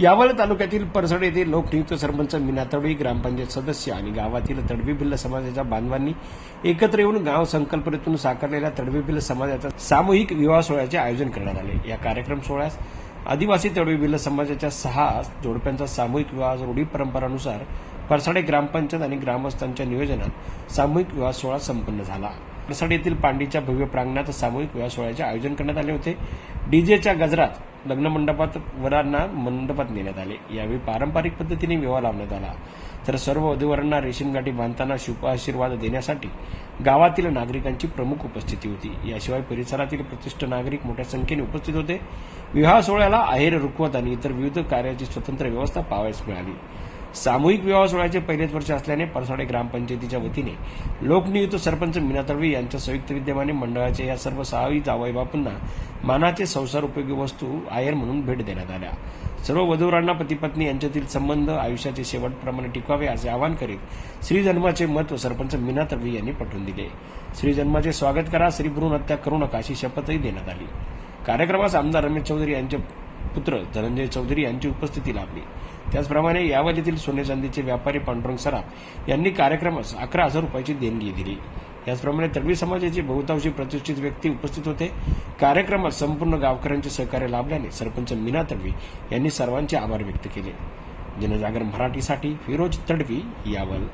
यावल तालुक्यातील परसड येथे लोकनियुक्त सरपंच मीना तडवी ग्रामपंचायत सदस्य आणि गावातील तडवी भिल्ल समाजाच्या बांधवांनी एकत्र येऊन गाव संकल्पनेतून साकारलेल्या तडवी भिल्ल समाजाच्या सामूहिक विवाह सोहळ्याचे आयोजन करण्यात आले. या कार्यक्रम सोहळ्यास आदिवासी तडवी भिल्ल समाजाच्या सहा जोडप्यांचा सामूहिक विवाह रूढी परंपरानुसार परसाडे ग्रामपंचायत आणि ग्रामस्थांच्या नियोजनात सामूहिक विवाह सोहळा संपन्न झाला. प्रसाद येथील पांडीच्या भव्य प्रांगणात सामूहिक विवाह सोहळ्याचे आयोजन करण्यात आले होते. डीजेच्या गजरात लग्नमंडपात वरांना मंडपात नेण्यात आले. यावेळी पारंपरिक पद्धतीने विवाह लावण्यात आला. तर सर्व वधूवरांना रेशीमगाठी बांधताना शुभ आशीर्वाद देण्यासाठी गावातील नागरिकांची प्रमुख उपस्थिती होती. याशिवाय परिसरातील प्रतिष्ठ नागरिक मोठ्या संख्येने उपस्थित होते. विवाह सोहळ्याला आहेर रुखवत आणि इतर विविध कार्याची स्वतंत्र व्यवस्था पाहावयास मिळाली. सामूहिक विवाह सोहळ्याचे पहिलेच वर्ष असल्याने परसाडे ग्रामपंचायतीच्या वतीने लोकनियुक्त सरपंच मीना तळवी यांच्या संयुक्त विद्यमाने मंडळाच्या या सर्व सहावी जावई बापूंना मानाचे संसार उपयोगी वस्तू आयर म्हणून भेट देण्यात आल्या. सर्व वधूरांना पतीपत्नी यांच्यातील संबंध आयुष्याचे शेवटप्रमाणे टिकवावे असे आवाहन करीत श्रीजन्माचे महत्त्व सरपंच मीना तळवी यांनी पटवून दिले. श्रीजन्माचे स्वागत करा श्रीभ्रूण हत्या करू नका अशी शपथही देण्यात आली. कार्यक्रमास आमदार रमेश चौधरी यांचे पुत्र धनंजय चौधरी यांची उपस्थिती लाभली. त्याचप्रमाणे यावजीतील सोने चांदीचे व्यापारी पांडुरंग सराफ यांनी कार्यक्रमास अकरा हजार रुपयाची देणगी दिली. याचप्रमाणे तडवी समाजाचे बहुतांशी प्रतिष्ठित व्यक्ती उपस्थित होते. कार्यक्रमात संपूर्ण गावकऱ्यांचे सहकार्य लाभल्याने सरपंच मीना तडवी यांनी सर्वांचे आभार व्यक्त केले. जनजागर मराठीसाठी फिरोज तडवी यावल.